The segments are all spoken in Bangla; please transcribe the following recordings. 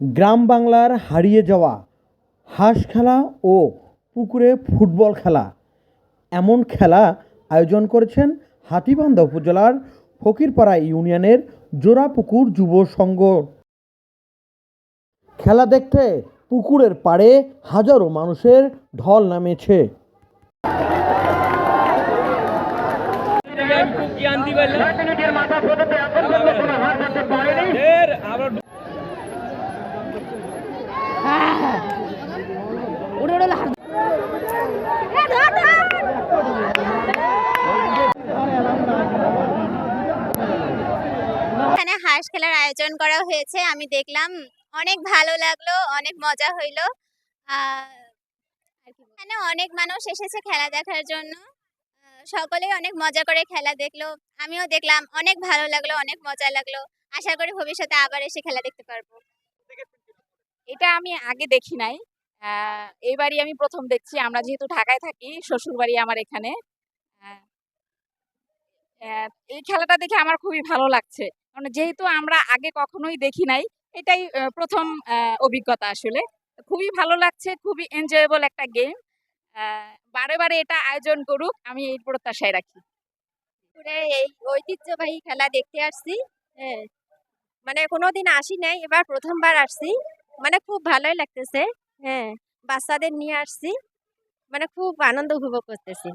গ্রাম বাংলার হারিয়ে যাওয়া হাঁস খেলা ও পুকুরে ফুটবল খেলা। এমন খেলা আয়োজন করেছেন হাতীবান্ধা উপজেলার ফকিরপাড়া ইউনিয়নের জোড়াপুকুর যুব সংঘ। খেলা দেখতে পুকুরের পাড়ে হাজারো মানুষের ঢল নামেছে ঢের আবার এখানে হাঁস খেলার আয়োজন করা হয়েছে। আমি দেখলাম অনেক ভালো লাগল অনেক মজা হইল। এখানে অনেক মানুষ এসেছে খেলা দেখার জন্য। সকলেই অনেক মজা করে খেলা দেখল। আমিও দেখলাম অনেক ভালো লাগল অনেক মজা লাগল। আশা করি ভবিষ্যতে আবার এসে খেলা দেখতে পারব। এটা আমি আগে দেখি নাই। আহ, এইবারই আমি প্রথম দেখছি। আমরা যেহেতু ঢাকায় থাকি শ্বশুর বাড়ি আমার এখানে। এই খেলাটা দেখে আমার খুবই ভালো লাগছে। কারণ যেহেতু আমরা আগে কখনোই দেখি নাই, এটাই প্রথম অভিজ্ঞতা আসলে। খুবই ভালো লাগছে, খুবই এনজয়েবল একটা গেম বারে বারে এটা আয়োজন করুক, আমি এই প্রত্যাশায় রাখি। এই ঐতিহ্যবাহী খেলা দেখতে আসছি। হ্যাঁ মানে কোনোদিন আসি নাই, এবার প্রথমবার আসছি। মানে খুব ভালোই লাগতেছে। হ্যাঁ বাচ্চাদের নিয়ে আসছি। মানে খুব আনন্দ উপভোগ করতেছি।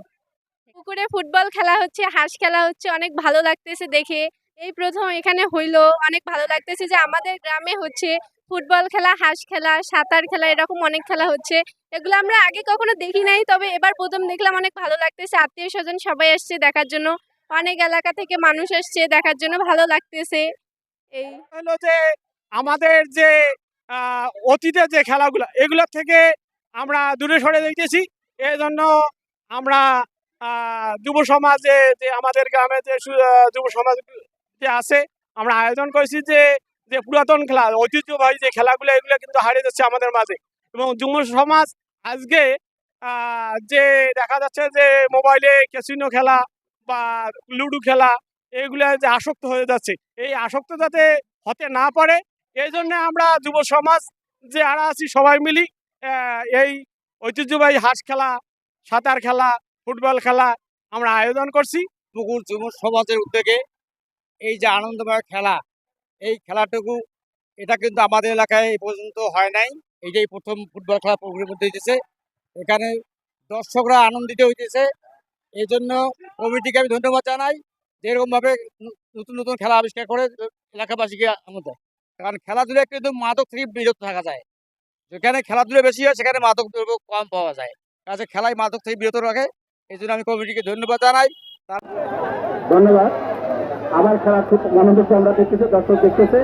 পুকুরে ফুটবল খেলা হচ্ছে, হাঁস খেলা হচ্ছে, অনেক ভালো লাগতেছে দেখে। এই প্রথম এখানে হইল, অনেক ভালো লাগতেছে যে আমাদের গ্রামে হচ্ছে ফুটবল খেলা, হাঁস খেলা, সাঁতার খেলা এরকম অনেক খেলা হচ্ছে। এগুলো আমরা আগে কখনো দেখি নাই, তবে এবার প্রথম দেখলাম অনেক ভালো লাগতেছে। আত্মীয় স্বজন সবাই আসছে দেখার জন্য, অনেক এলাকা থেকে মানুষ আসছে দেখার জন্য ভালো লাগতেছে। এই হলো যে আমাদের যে অতীতের যে খেলাগুলো এগুলোর থেকে আমরা দূরে সরে দেখতেছি এই জন্য আমরা যুব সমাজে যে আমাদের গ্রামে যে যুব সমাজ যে আছে, আমরা আয়োজন করেছি যে যে পুরাতন খেলা, ঐতিহ্যবাহী যে খেলাগুলো, এগুলো কিন্তু হারিয়ে যাচ্ছে আমাদের মাঝে। এবং যুব সমাজ আজকে যে দেখা যাচ্ছে যে মোবাইলে ক্যাসিনো খেলা বা লুডো খেলা এইগুলো যে আসক্ত হয়ে যাচ্ছে। এই আসক্ত যাতে হতে না পারে, এই জন্য আমরা যুব সমাজ যে আরা আছি সবাই মিলি এই ঐতিহ্যবাহী হাঁস খেলা, সাঁতার খেলা ফুটবল খেলা আমরা আয়োজন করছি। পুকুর যুব সমাজের উদ্যোগে এই যে আনন্দময় খেলা, এই খেলাটুকু, এটা কিন্তু আমাদের এলাকায় এই পর্যন্ত হয় নাই। এই যে প্রথম ফুটবল খেলা মধ্যে হইতেছে এখানে দর্শকরা আনন্দিত হইতেছে। এই জন্য কমিটিকে আমি ধন্যবাদ জানাই যে এরকমভাবে নতুন নতুন খেলা আবিষ্কার করে এলাকাবাসীকে আমাদের কারণ খেলাধুলা কিন্তু মাদক থেকে বিরত থাকা যায়। যেখানে খেলাধুলা বেশি হয়, সেখানে মাদক দ্রব্য কম পাওয়া যায়। কাজে খেলায় মাদক থেকে বিরত রাখে। এই জন্য আমি কমিটিকে ধন্যবাদ জানাই। ধন্যবাদ। আমার খেলা খুব আনন্দ আমরা দেখতেছি, দর্শক দেখতেছে।